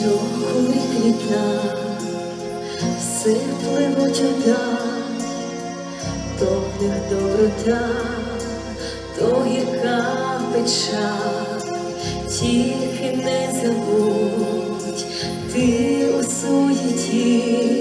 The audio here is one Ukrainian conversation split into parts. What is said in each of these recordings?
здохлих квітах все пливуть отак, то в доброта, то гірка печа, тільки не забудь ти у суєті.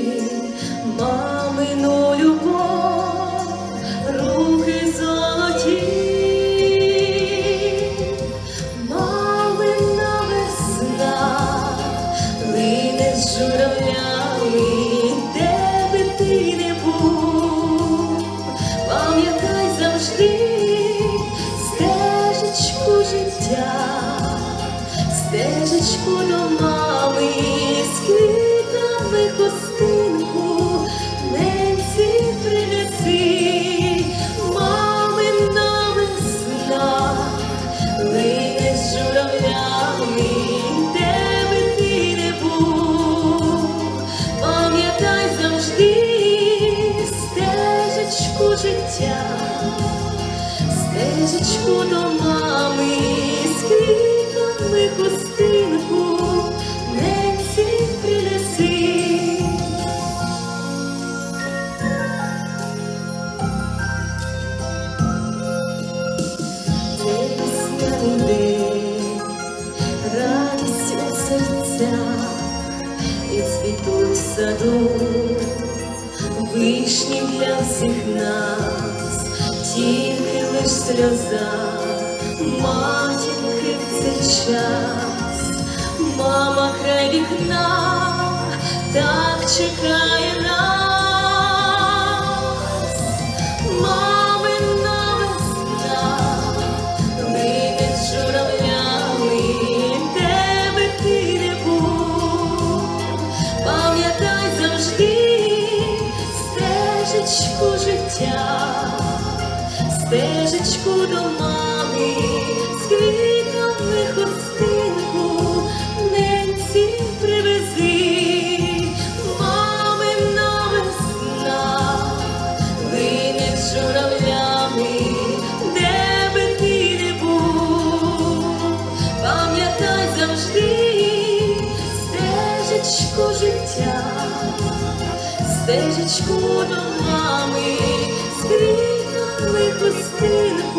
Стежечку до мами, з квітами хустинку, ненці принеси, мамина весна, лине з журавлями, де би ти не був, пам'ятай завжди стежечку життя, стежечку до мами, день, радість у серцях, і цвітуть саду, вишні для всіх нас, тільки лиш сльоза, матінки в цей час, мама край вікна, так чекає квітами хустинку, ненці привези, мамина весна, лине з журавлями, де пам'ятай завжди стежечку життя, стежечку до мами, з квітами хустинку,